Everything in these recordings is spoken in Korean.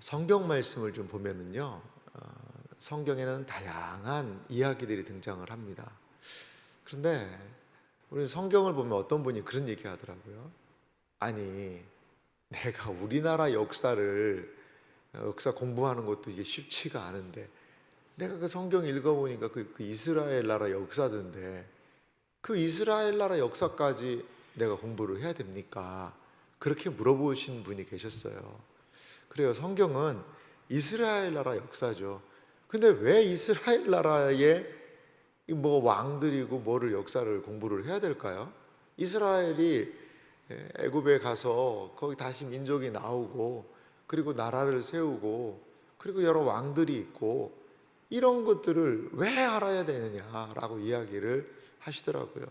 성경 말씀을 좀 보면은요, 어, 성경에는 다양한 이야기들이 등장을 합니다. 그런데 우리 성경을 보면 어떤 분이 그런 얘기 하더라고요. 아니, 내가 우리나라 역사를 어, 역사 공부하는 것도 이게 쉽지가 않은데 내가 그 성경 읽어보니까 그, 그 이스라엘 나라 역사던데 그 이스라엘 나라 역사까지 내가 공부를 해야 됩니까? 그렇게 물어보신 분이 계셨어요. 그래요. 성경은 이스라엘 나라 역사죠. 근데 왜 이스라엘 나라의 이뭐 왕들이고 뭐를 역사를 공부를 해야 될까요? 이스라엘이 예, 애굽에 가서 거기 다시 민족이 나오고 그리고 나라를 세우고 그리고 여러 왕들이 있고 이런 것들을 왜 알아야 되느냐라고 이야기를 하시더라고요.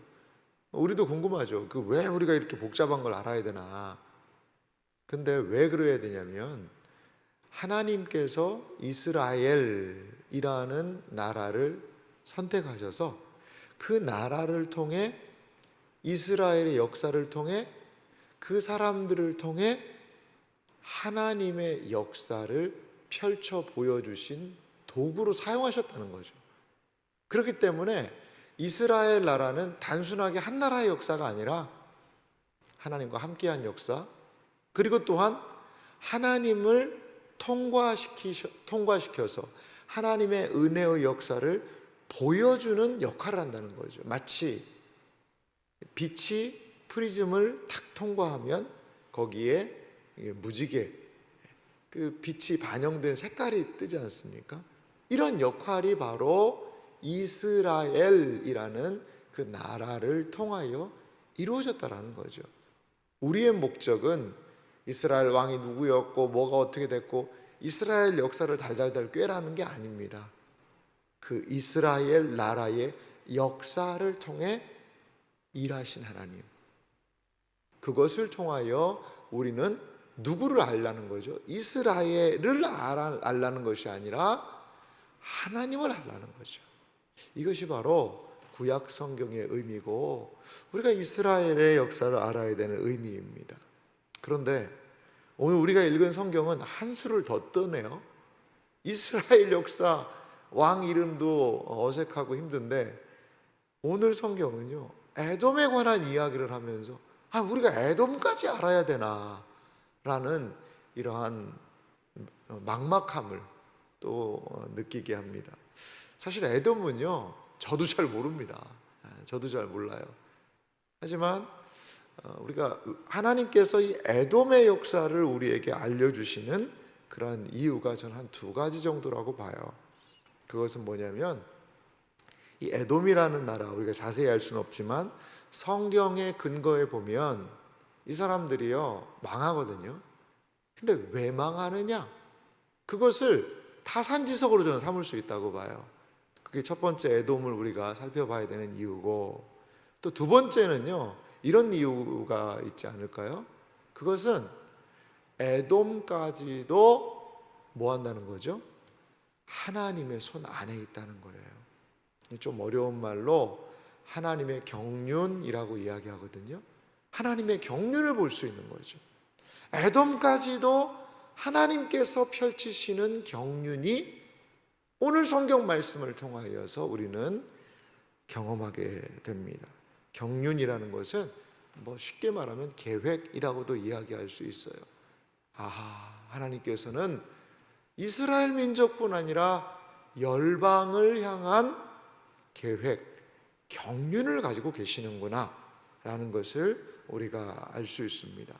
우리도 궁금하죠. 그 왜 우리가 이렇게 복잡한 걸 알아야 되나? 근데 왜 그래야 되냐면 하나님께서 이스라엘이라는 나라를 선택하셔서 그 나라를 통해 이스라엘의 역사를 통해 그 사람들을 통해 하나님의 역사를 펼쳐 보여주신 도구로 사용하셨다는 거죠. 그렇기 때문에 이스라엘 나라는 단순하게 한 나라의 역사가 아니라 하나님과 함께한 역사, 그리고 또한 하나님을 통과시키, 통과시켜서 하나님의 은혜의 역사를 보여주는 역할을 한다는 거죠. 마치 빛이 프리즘을 탁 통과하면 거기에 무지개 그 빛이 반영된 색깔이 뜨지 않습니까? 이런 역할이 바로 이스라엘이라는 그 나라를 통하여 이루어졌다라는 거죠. 우리의 목적은 이스라엘 왕이 누구였고 뭐가 어떻게 됐고 이스라엘 역사를 달달달 꿰라는 게 아닙니다. 그 이스라엘 나라의 역사를 통해 일하신 하나님. 그것을 통하여 우리는 누구를 알라는 거죠? 이스라엘을 알라는 것이 아니라 하나님을 알라는 거죠. 이것이 바로 구약 성경의 의미고 우리가 이스라엘의 역사를 알아야 되는 의미입니다. 그런데 오늘 우리가 읽은 성경은 한 수를 더 떠네요. 이스라엘 역사 왕 이름도 어색하고 힘든데 오늘 성경은요 에돔에 관한 이야기를 하면서 아 우리가 에돔까지 알아야 되나 라는 이러한 막막함을 또 느끼게 합니다. 사실 에돔은요 저도 잘 모릅니다. 아, 저도 잘 몰라요. 하지만 어, 우리가 하나님께서 이 에돔의 역사를 우리에게 알려주시는 그러한 이유가 저는 한 두 가지 정도라고 봐요. 그것은 뭐냐면 이 에돔이라는 나라 우리가 자세히 알 수는 없지만 성경의 근거에 보면 이 사람들이요 망하거든요. 근데 왜 망하느냐? 그것을 타산지석으로 저는 삼을 수 있다고 봐요. 그게 첫 번째 에돔을 우리가 살펴봐야 되는 이유고 또 두 번째는요 이런 이유가 있지 않을까요? 그것은 에돔까지도 뭐 한다는 거죠? 하나님의 손 안에 있다는 거예요. 좀 어려운 말로 하나님의 경륜이라고 이야기하거든요. 하나님의 경륜을 볼 수 있는 거죠. 에돔까지도 하나님께서 펼치시는 경륜이 오늘 성경 말씀을 통하여서 우리는 경험하게 됩니다. 경륜이라는 것은 뭐 쉽게 말하면 계획이라고도 이야기할 수 있어요. 아, 하나님께서는 이스라엘 민족뿐 아니라 열방을 향한 계획, 경륜을 가지고 계시는구나 라는 것을 우리가 알 수 있습니다.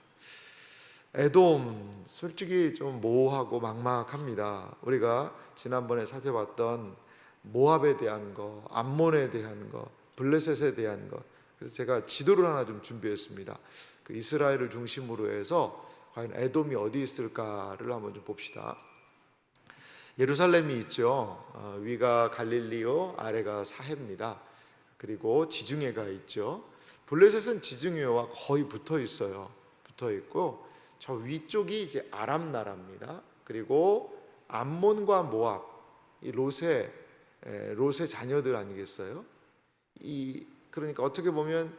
에돔 솔직히 좀 모호하고 막막합니다. 우리가 지난번에 살펴봤던 모압에 대한 거, 암몬에 대한 거, 블레셋에 대한 거. 그래서 제가 지도를 하나 좀 준비했습니다. 그 이스라엘을 중심으로 해서 과연 에돔이 어디 있을까를 한번 좀 봅시다. 예루살렘이 있죠. 어, 위가 갈릴리오, 아래가 사해입니다. 그리고 지중해가 있죠. 블레셋은 지중해와 거의 붙어 있어요. 붙어 있고 저 위쪽이 이제 아람 나라입니다. 그리고 암몬과 모압, 이 롯의 에, 롯의 자녀들 아니겠어요? 이 그러니까 어떻게 보면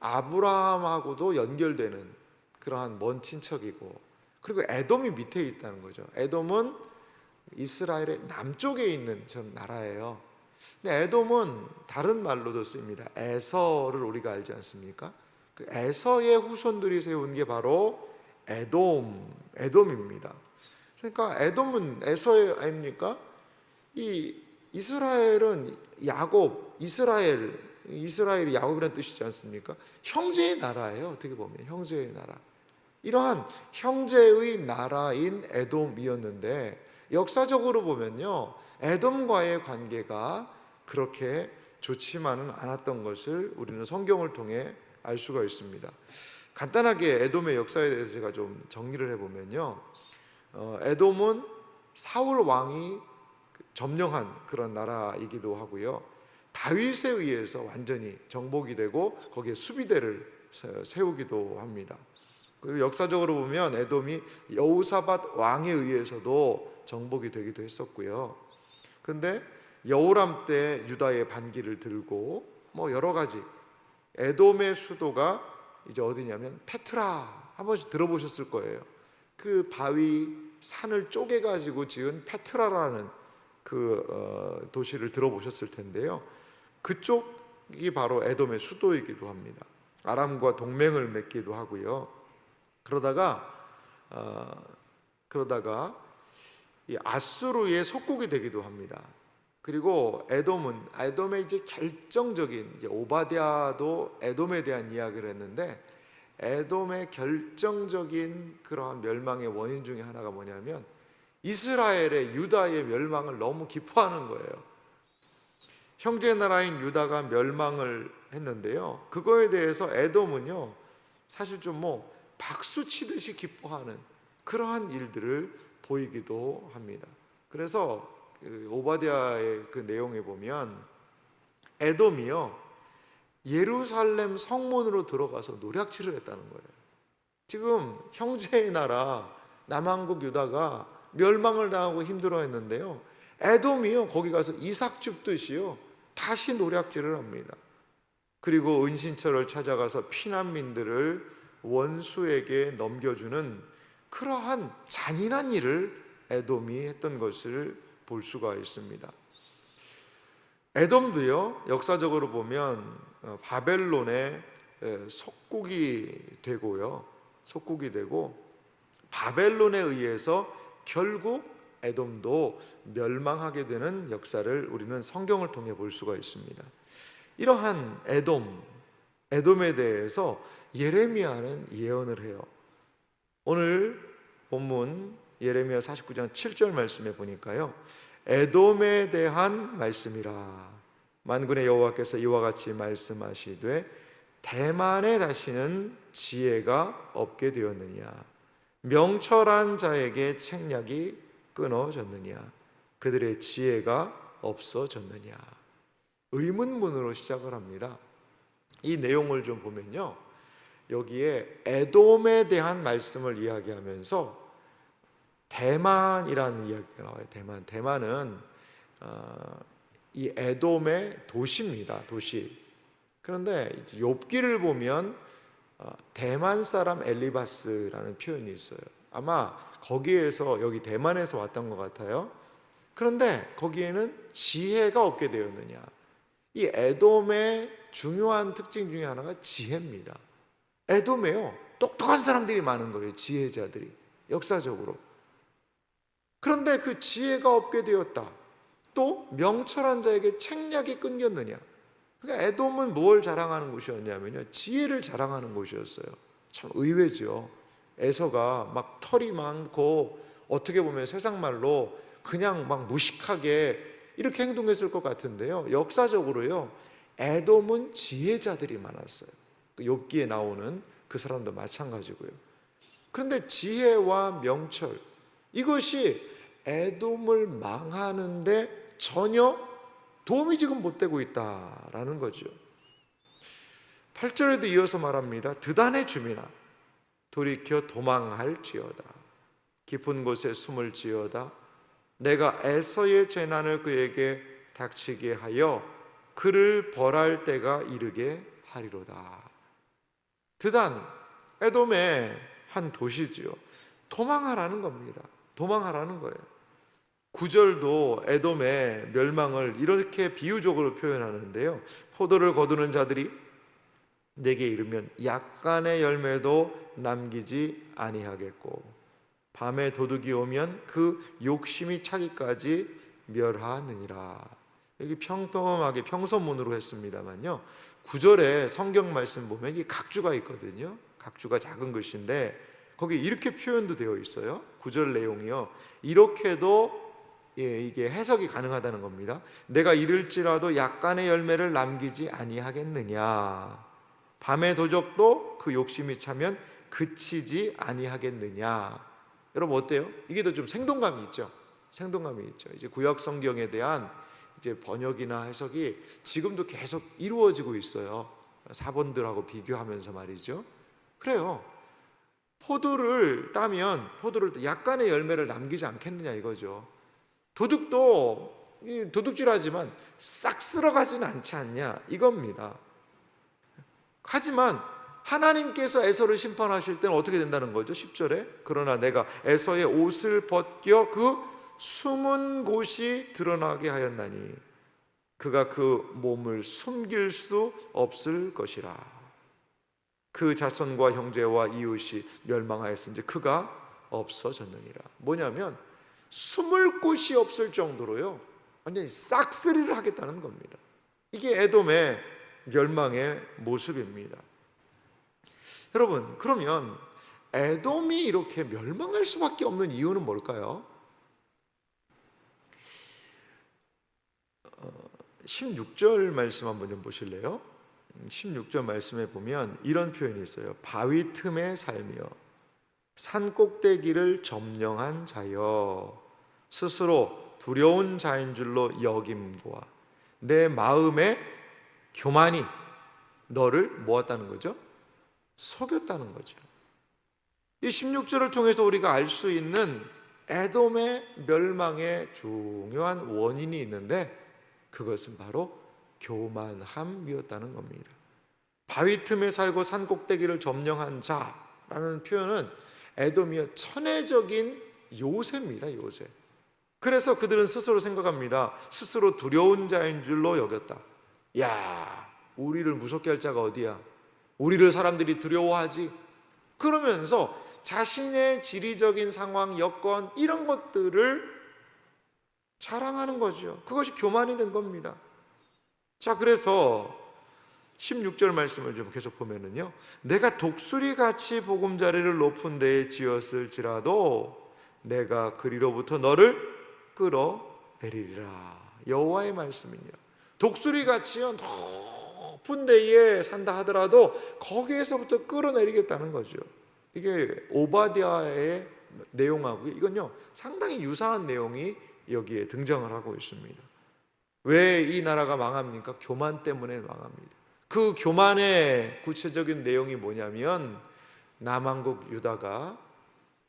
아브라함하고도 연결되는 그러한 먼 친척이고 그리고 에돔이 밑에 있다는 거죠. 에돔은 이스라엘의 남쪽에 있는 전 나라예요. 근데 에돔은 다른 말로도 씁니다. 에서를 우리가 알지 않습니까? 그 에서의 후손들이 세운 게 바로 에돔, 에돔입니다. 그러니까 에돔은 에서의 아닙니까? 이 이스라엘은 야곱, 이스라엘, 이스라엘이 야곱이라는 뜻이지 않습니까? 형제의 나라예요. 어떻게 보면 형제의 나라. 이러한 형제의 나라인 에돔이었는데 역사적으로 보면요. 에돔과의 관계가 그렇게 좋지만은 않았던 것을 우리는 성경을 통해 알 수가 있습니다. 간단하게 에돔의 역사에 대해서 제가 좀 정리를 해보면요. 어, 에돔은 사울 왕이 점령한 그런 나라이기도 하고요. 다윗에 의해서 완전히 정복이 되고 거기에 수비대를 세- 세우기도 합니다. 그리고 역사적으로 보면 에돔이 여우사밧 왕에 의해서도 정복이 되기도 했었고요. 근데 여호람 때 유다의 반기를 들고 뭐 여러 가지 에돔의 수도가 이제 어디냐면 페트라 한 번씩 들어보셨을 거예요. 그 바위 산을 쪼개 가지고 지은 페트라라는 그 어, 도시를 들어보셨을 텐데요. 그쪽이 바로 에돔의 수도이기도 합니다. 아람과 동맹을 맺기도 하고요. 그러다가 어, 그러다가 이 아수르의 속국이 되기도 합니다. 그리고 에돔은 에돔의 이제 결정적인 이제 오바댜도 에돔에 대한 이야기를 했는데 에돔의 결정적인 그러한 멸망의 원인 중에 하나가 뭐냐면 이스라엘의 유다의 멸망을 너무 기뻐하는 거예요. 형제 나라인 유다가 멸망을 했는데요. 그거에 대해서 에돔은요. 사실 좀 뭐 박수 치듯이 기뻐하는 그러한 일들을 보이기도 합니다. 그래서 그 오바댜의 그 내용에 보면 에돔이요 예루살렘 성문으로 들어가서 노략질을 했다는 거예요. 지금 형제의 나라 남한국 유다가 멸망을 당하고 힘들어했는데요. 에돔이요 거기 가서 이삭 줍듯이요 다시 노략질을 합니다. 그리고 은신처를 찾아가서 피난민들을 원수에게 넘겨주는 그러한 잔인한 일을 에돔이 했던 것을 볼 수가 있습니다. 에돔도요 역사적으로 보면 어, 바벨론의 에, 속국이 되고요 속국이 되고 바벨론에 의해서 결국 에돔도 멸망하게 되는 역사를 우리는 성경을 통해 볼 수가 있습니다. 이러한 에돔, 에돔에 대해서 예레미야는 예언을 해요. 오늘 본문 예레미야 49장 7절 말씀에 보니까요. 에돔에 대한 말씀이라. 만군의 여호와께서 이와 같이 말씀하시되 대만에 다시는 지혜가 없게 되었느냐 명철한 자에게 책략이 끊어졌느냐 그들의 지혜가 없어졌느냐 의문문으로 시작을 합니다. 이 내용을 좀 보면요. 여기에 에돔에 대한 말씀을 이야기하면서 대만이라는 이야기가 나와요. 대만. 대만은 어, 이 에돔의 도시입니다. 도시. 그런데 욥기를 보면 어, 대만 사람 엘리바스라는 표현이 있어요. 아마 거기에서 여기 대만에서 왔던 것 같아요. 그런데 거기에는 지혜가 없게 되었느냐. 이 에돔의 중요한 특징 중에 하나가 지혜입니다. 에돔에요. 똑똑한 사람들이 많은 거예요. 지혜자들이. 역사적으로. 그런데 그 지혜가 없게 되었다. 또 명철한 자에게 책략이 끊겼느냐. 그러니까 에돔은 뭘 자랑하는 곳이었냐면요. 지혜를 자랑하는 곳이었어요. 참 의외죠. 에서가 막 털이 많고 어떻게 보면 세상 말로 그냥 막 무식하게 이렇게 행동했을 것 같은데요. 역사적으로요. 에돔은 지혜자들이 많았어요. 그 욥기에 나오는 그 사람도 마찬가지고요. 그런데 지혜와 명철 이것이 에돔을 망하는데 전혀 도움이 지금 못 되고 있다라는 거죠. 8절에도 이어서 말합니다. 드단의 주민아 돌이켜 도망할지어다. 깊은 곳에 숨을 지어다. 내가 에서의 재난을 그에게 닥치게 하여 그를 벌할 때가 이르게 하리로다. 드단 에돔의 한 도시지요. 도망하라는 겁니다. 도망하라는 거예요. 구절도 에돔의 멸망을 이렇게 비유적으로 표현하는데요. 포도를 거두는 자들이 내게 이르면 약간의 열매도 남기지 아니하겠고 밤에 도둑이 오면 그 욕심이 차기까지 멸하느니라. 여기 평범하게 평서문으로 했습니다만요. 구절에 성경 말씀 보면 이 각주가 있거든요. 각주가 작은 글씨인데 거기 이렇게 표현도 되어 있어요. 구절 내용이요. 이렇게도 예, 이게 해석이 가능하다는 겁니다. 내가 이를지라도 약간의 열매를 남기지 아니하겠느냐. 밤의 도적도 그 욕심이 차면 그치지 아니하겠느냐. 여러분 어때요? 이게 더 좀 생동감이 있죠. 생동감이 있죠. 이제 구약 성경에 대한 이제 번역이나 해석이 지금도 계속 이루어지고 있어요. 사본들하고 비교하면서 말이죠. 그래요. 포도를 따면 포도를 약간의 열매를 남기지 않겠느냐 이거죠. 도둑도 이 도둑질하지만 싹 쓸어가지는 않지 않냐 이겁니다. 하지만 하나님께서 에서를 심판하실 때는 어떻게 된다는 거죠? 10절에 그러나 내가 에서의 옷을 벗겨 그 숨은 곳이 드러나게 하였나니 그가 그 몸을 숨길 수 없을 것이라 그 자손과 형제와 이웃이 멸망하였은지 그가 없어졌느니라 뭐냐면 숨을 곳이 없을 정도로요 완전히 싹쓸이를 하겠다는 겁니다 이게 에돔의 멸망의 모습입니다 여러분 그러면 에돔이 이렇게 멸망할 수밖에 없는 이유는 뭘까요? 16절 말씀 한번 좀 보실래요? 16절 말씀에 보면 이런 표현이 있어요. 바위 틈에 살며 산 꼭대기를 점령한 자여 스스로 두려운 자인 줄로 여김과 내 마음의 교만이 너를 모았다는 거죠. 속였다는 거죠. 이 16절을 통해서 우리가 알 수 있는 에돔의 멸망의 중요한 원인이 있는데 그것은 바로 교만함이었다는 겁니다. 바위 틈에 살고 산 꼭대기를 점령한 자라는 표현은 에돔이여 천혜적인 요새입니다. 요새. 그래서 그들은 스스로 생각합니다. 스스로 두려운 자인 줄로 여겼다. 야, 우리를 무섭게 할 자가 어디야? 우리를 사람들이 두려워하지. 그러면서 자신의 지리적인 상황, 여건 이런 것들을 자랑하는 거죠. 그것이 교만이 된 겁니다. 자, 그래서 16절 말씀을 좀 계속 보면은요. 내가 독수리 같이 보금자리를 높은 데에 지었을지라도 내가 그리로부터 너를 끌어내리리라. 여호와의 말씀이요. 독수리 같이요 높은 데에 산다 하더라도 거기에서부터 끌어내리겠다는 거죠. 이게 오바디아의 내용하고 이건요 상당히 유사한 내용이 여기에 등장을 하고 있습니다. 왜 이 나라가 망합니까? 교만 때문에 망합니다. 그 교만의 구체적인 내용이 뭐냐면 남왕국 유다가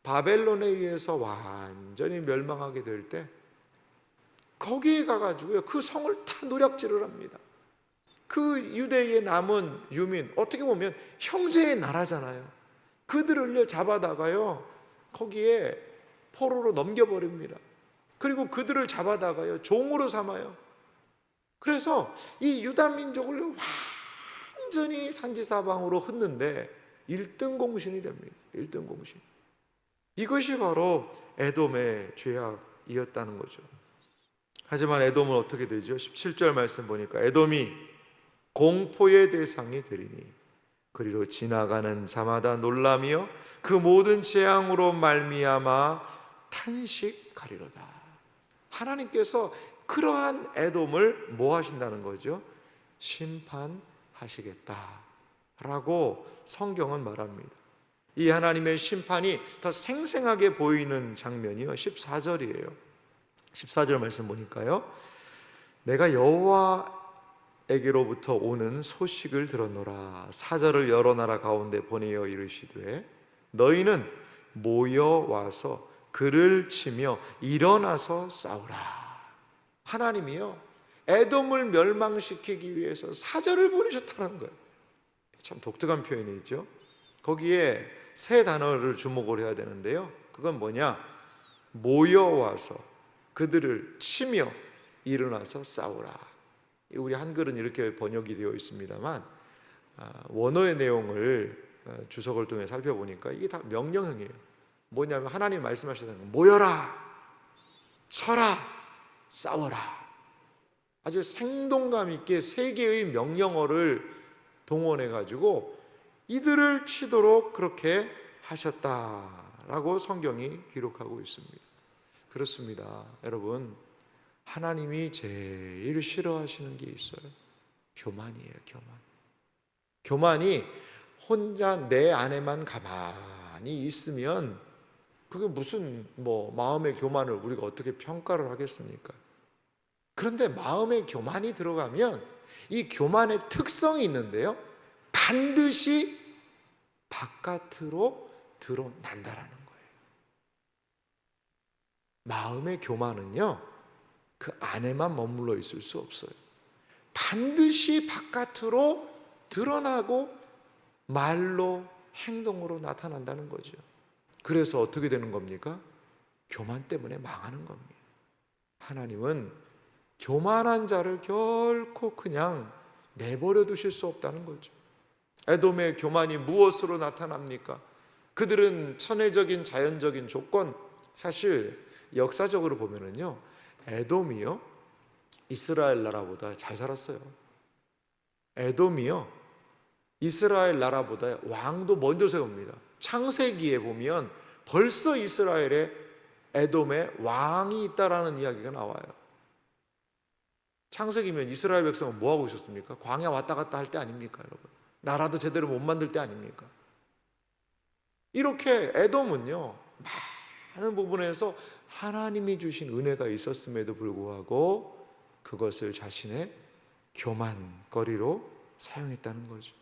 바벨론에 의해서 완전히 멸망하게 될 때 거기에 가가지고요 그 성을 다 노략질을 합니다. 그 유대의 남은 유민 어떻게 보면 형제의 나라잖아요. 그들을 잡아다가요 거기에 포로로 넘겨버립니다. 그리고 그들을 잡아다가요 종으로 삼아요. 그래서 이 유다 민족을 완전히 산지사방으로 흩는데 1등 공신이 됩니다. 1등 공신. 이것이 바로 에돔의 죄악이었다는 거죠. 하지만 에돔은 어떻게 되죠? 17절 말씀 보니까 에돔이 공포의 대상이 되리니 그리로 지나가는 자마다 놀라며 그 모든 재앙으로 말미암아 탄식하리로다. 하나님께서 그러한 애돔을 뭐 하신다는 거죠? 심판 하시겠다라고 성경은 말합니다. 이 하나님의 심판이 더 생생하게 보이는 장면이요. 14절이에요. 14절 말씀 보니까요. 내가 여호와에게로부터 오는 소식을 들었노라. 사절을 여러 나라 가운데 보내어 이르시되 너희는 모여 와서 그를 치며 일어나서 싸우라. 하나님이요. 에돔을 멸망시키기 위해서 사절을 보내셨다는 거예요. 참 독특한 표현이죠. 거기에 세 단어를 주목을 해야 되는데요. 그건 뭐냐? 모여와서 그들을 치며 일어나서 싸우라. 우리 한글은 이렇게 번역이 되어 있습니다만 아, 원어의 내용을 어, 주석을 통해 살펴보니까 이게 다 명령형이에요. 뭐냐면 하나님 말씀하셨다는 거 모여라, 쳐라, 싸워라. 아주 생동감 있게 세 개의 명령어를 동원해 가지고 이들을 치도록 그렇게 하셨다라고 성경이 기록하고 있습니다. 그렇습니다. 여러분, 하나님이 제일 싫어하시는 게 있어요. 교만이에요, 교만. 교만이 혼자 내 안에만 가만히 있으면 그게 무슨 뭐 마음의 교만을 우리가 어떻게 평가를 하겠습니까? 그런데 마음의 교만이 들어가면 이 교만의 특성이 있는데요. 반드시 바깥으로 드러난다라는 거예요. 마음의 교만은요, 그 안에만 머물러 있을 수 없어요. 반드시 바깥으로 드러나고 말로 행동으로 나타난다는 거죠. 그래서 어떻게 되는 겁니까? 교만 때문에 망하는 겁니다. 하나님은 교만한 자를 결코 그냥 내버려 두실 수 없다는 거죠. 에돔의 교만이 무엇으로 나타납니까? 그들은 천혜적인 자연적인 조건, 사실 역사적으로 보면은요, 에돔이요, 이스라엘 나라보다 잘 살았어요. 에돔이요, 이스라엘 나라보다 왕도 먼저 세웁니다. 창세기에 보면 벌써 이스라엘에 에돔에 왕이 있다라는 이야기가 나와요. 창세기면 이스라엘 백성은 뭐 하고 있었습니까? 광야 왔다 갔다 할 때 아닙니까, 여러분? 나라도 제대로 못 만들 때 아닙니까? 이렇게 에돔은요, 많은 부분에서 하나님이 주신 은혜가 있었음에도 불구하고 그것을 자신의 교만거리로 사용했다는 거죠.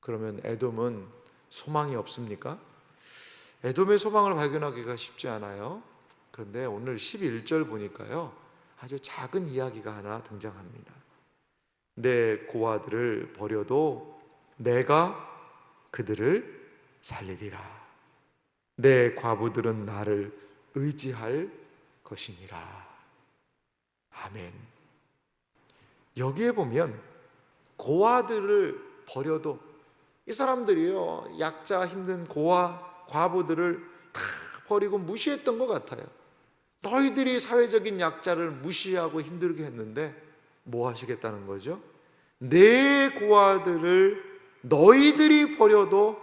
그러면 에돔은 소망이 없습니까? 에돔의 소망을 발견하기가 쉽지 않아요. 그런데 오늘 11절 보니까요. 아주 작은 이야기가 하나 등장합니다. 내 고아들을 버려도 내가 그들을 살리리라. 내 과부들은 나를 의지할 것이니라. 아멘. 여기에 보면 고아들을 버려도 이 사람들이요 약자 힘든 고아 과부들을 다 버리고 무시했던 것 같아요. 너희들이 사회적인 약자를 무시하고 힘들게 했는데 뭐 하시겠다는 거죠? 내 고아들을 너희들이 버려도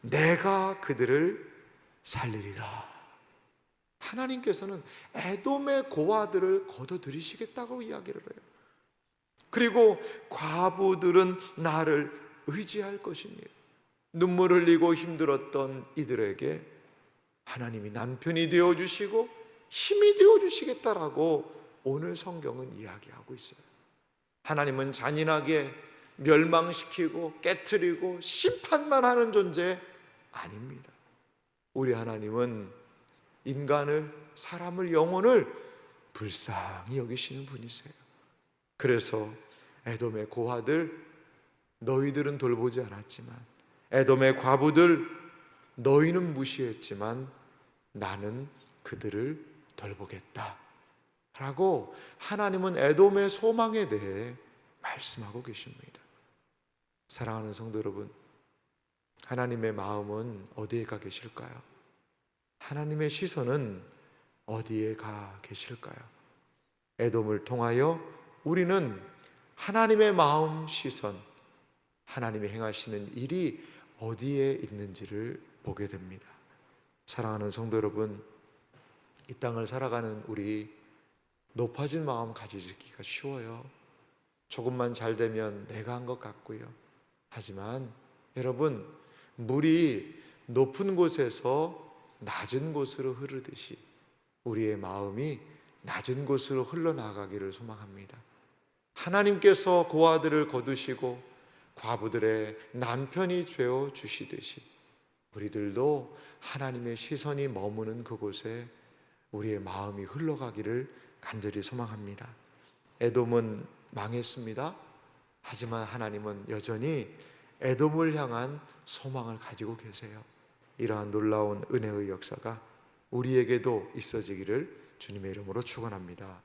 내가 그들을 살리리라. 하나님께서는 에돔의 고아들을 거둬들이시겠다고 이야기를 해요. 그리고 과부들은 나를 의지할 것입니다. 눈물 흘리고 힘들었던 이들에게 하나님이 남편이 되어 주시고 힘이 되어 주시겠다라고 오늘 성경은 이야기하고 있어요. 하나님은 잔인하게 멸망시키고 깨뜨리고 심판만 하는 존재 아닙니다. 우리 하나님은 인간을 사람을 영혼을 불쌍히 여기시는 분이세요. 그래서 에돔의 고아들 너희들은 돌보지 않았지만 에돔의 과부들 너희는 무시했지만 나는 그들을 돌보겠다. 라고 하나님은 에돔의 소망에 대해 말씀하고 계십니다. 사랑하는 성도 여러분, 하나님의 마음은 어디에 가 계실까요? 하나님의 시선은 어디에 가 계실까요? 에돔을 통하여 우리는 하나님의 마음 시선, 하나님이 행하시는 일이 어디에 있는지를 보게 됩니다. 사랑하는 성도 여러분, 이 땅을 살아가는 우리 높아진 마음 가지기가 쉬워요. 조금만 잘 되면 내가 한 것 같고요. 하지만 여러분, 물이 높은 곳에서 낮은 곳으로 흐르듯이 우리의 마음이 낮은 곳으로 흘러나가기를 소망합니다. 하나님께서 고아들을 거두시고 과부들의 남편이 되어 주시듯이 우리들도 하나님의 시선이 머무는 그곳에 우리의 마음이 흘러가기를 간절히 소망합니다. 에돔은 망했습니다. 하지만 하나님은 여전히 에돔을 향한 소망을 가지고 계세요. 이러한 놀라운 은혜의 역사가 우리에게도 있어지기를 주님의 이름으로 축원합니다.